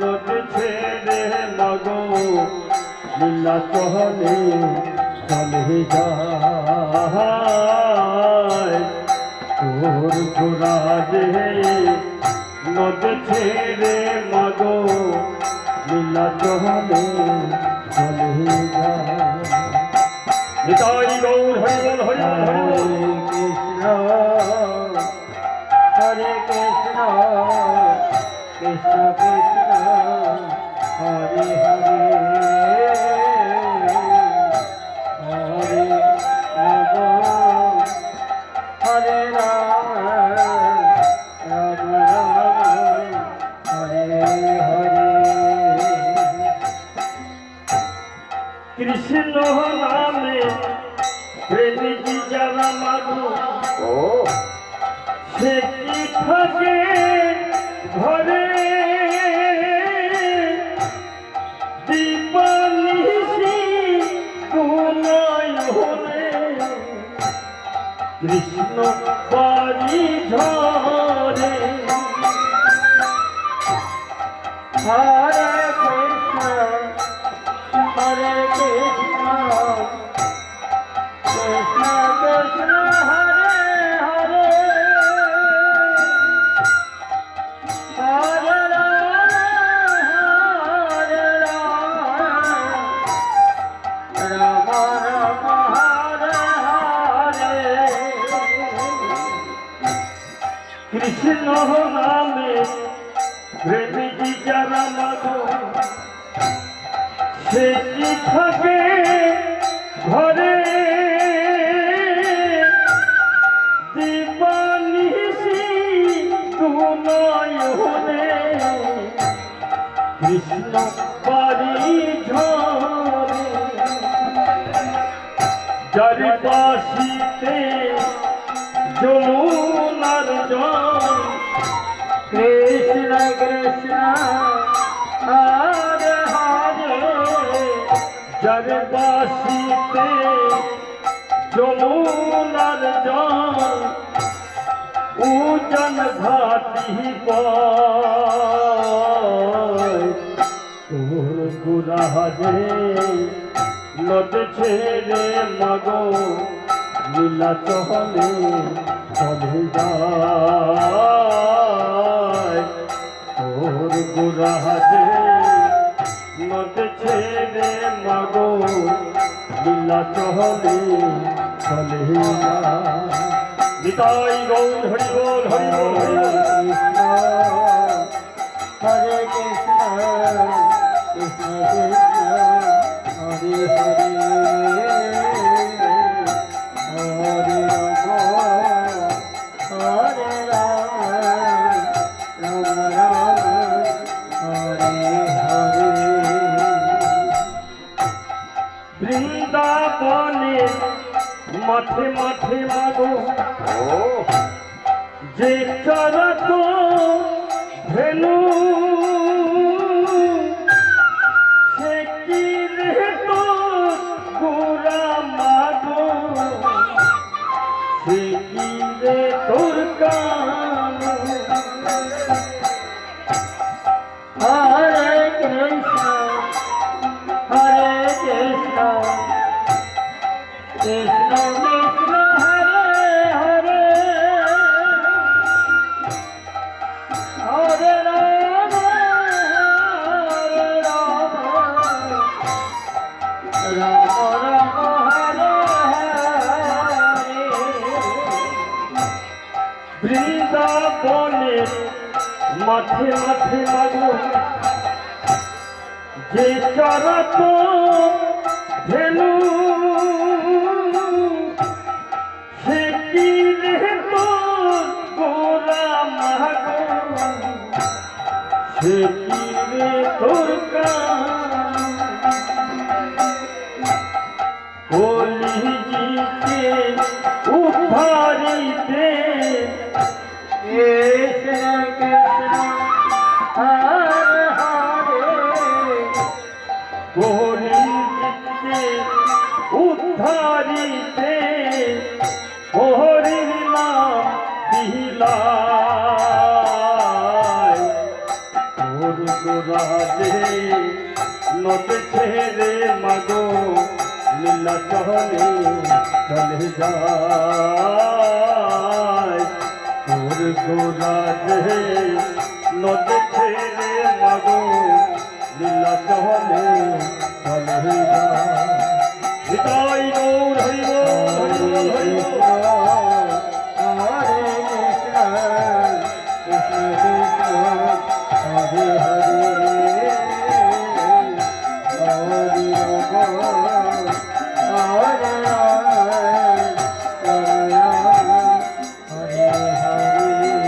নদী ছেড়ে মগো লীলা চলে চলে যায়। তোর ঘোরা যে নদী ছেড়ে মগো লীলা চলে চলে যায় গৌর হরিবল কৃষ্ণ নামে প্রেমিকি যারা মাগো ও সে কি থাকে ঘরে বাড়ি ঝরে। হরে কৃষ্ণ নামে প্রেমিকি যারা মাগো সে কি থাকে ঘরে? দীপানিশি দুনয় হলে। কৃষ্ণ বাড়ি ঝরে। যার বাসিতে যমুনার জল। কৃষ্ণ কৃষ্ণ, হরে হরে। যার বাসিতে যমুনার জল উজন ঘাটি তোর গুরাহে নদ ছেড়ে মাগো। লীলা চলে চলে যায়। তোর গুরাহে নদ ছেড়ে মাগো, লীলা চলে চলে যায়। নিতাই গৌর, হরি বল হরি বল, হরি হরে কৃষ্ণ কৃষ্ণ কৃষ্ণ, হরে হরে। মাঠে মাঠে মাগো যে চরত ধেনু, সে কি তো গোরা মাগো? সে কি রে তোর রাম রাম হরে হরে বৃন্দাবনে মাঠে মাঠে মাগো যে চরত ধেনু সে কি রে গোরা মাগো সে কি রে তোর কলিজিকে উদ্ধারিতে কৃষ্ণ কৃষ্ণ হরে হরে কলিজিকে উদ্ধারিতে হরির নাম দিলাই রাজে নদে ছেড়ে মাগো। লীলা চলে চলে যায়। তোর গোরাজে নদে ছেড়ে মাগো লীলা চলে